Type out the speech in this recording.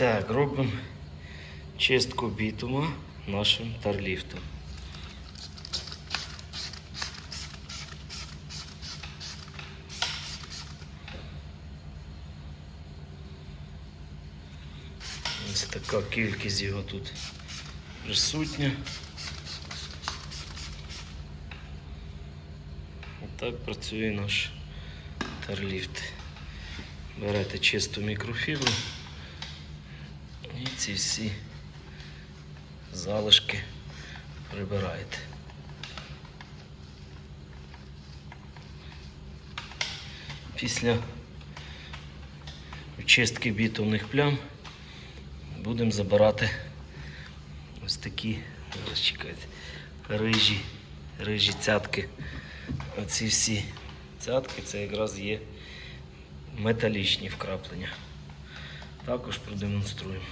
Так, робимо чистку бітума нашим тарліфтом. Ось така кількість його тут присутня. Отак працює наш тарліфт. Берете чисту мікрофібру ці всі залишки прибираєте. Після очистки бітумних плям будемо забирати ось такі, зараз чекайте, рижі, рижі цятки. Оці всі цятки це якраз є металічні вкраплення. Також продемонструємо.